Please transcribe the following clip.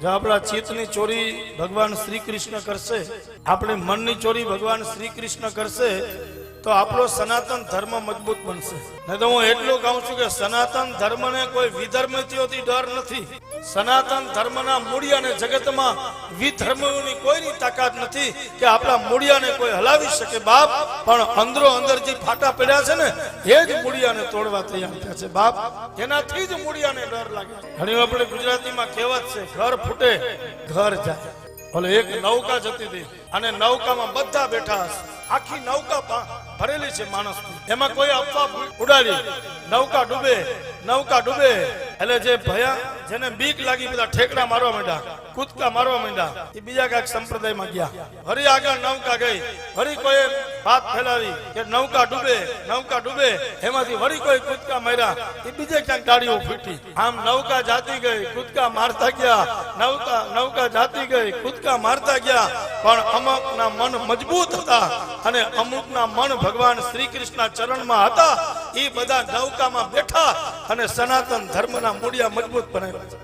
જો આપણા ચિત્તની ચોરી ભગવાન શ્રી કૃષ્ણ કરશે, આપણે મનની ચોરી ભગવાન શ્રી કૃષ્ણ કરશે, તો આપણો સનાતન ધર્મ મજબૂત બનશે. નહીં તો હું એટલું કહું છું કે સનાતન ધર્મને કોઈ વિધર્મીઓથી ડર નથી. સનાતન ધર્મના મૂળિયાને જગતમાં વિધર્મની કોઈની તાકાત નથી કે આપણા મૂળિયાને કોઈ હલાવી શકે બાપ, પણ અંદરો અંદર જે ફાટા પડ્યા છે ને, એ જ મૂળિયાને તોડવા તૈયાર થયા છે બાપ. એનાથી જ મૂળિયાને ડર લાગે ઘણી આપણે ગુજરાતીમાં કહેવત છે, ઘર ફૂટે, ઘર જાય. ભલે એક નૌકા જતી હતી અને નૌકામાં બધા બેઠા હશે. આખી નૌકા ભરેલી છે માણસ એમાં કોઈ અફવા ઉડાડી. નૌકા ડૂબે નૌકા ડૂબે એટલે જે ભયા જેને બીક લાગી બધા ઠેકડા મારવા માંડ્યા, કૂદકા મારવા માંડ્યા, એ બીજા કાંઈક સંપ્રદાયમાં ગયા. ફરી આગળ નૌકા ગઈ. ફરી કોઈ વાત ફેલાવી કે નૌકા ડૂબે નૌકા ડૂબે, એમાંથી વળી કોઈ કૂદકા માર્યા એ બીજે ક્યાંક ગાડીઓ ફૂટી. આમ નૌકા જાતી ગઈ, કૂદકા મારતા ગયા. નૌકા નૌકા જાતી ગઈ, કૂદકા મારતા ગયા. પણ અમુકના મન મજબૂત હતા અને અમુકના મન ભગવાન શ્રી કૃષ્ણના ચરણમાં હતા. એ બધા નૌકામાં બેઠા અને સનાતન ધર્મના મૂળિયા મજબૂત બનાવ્યા. છે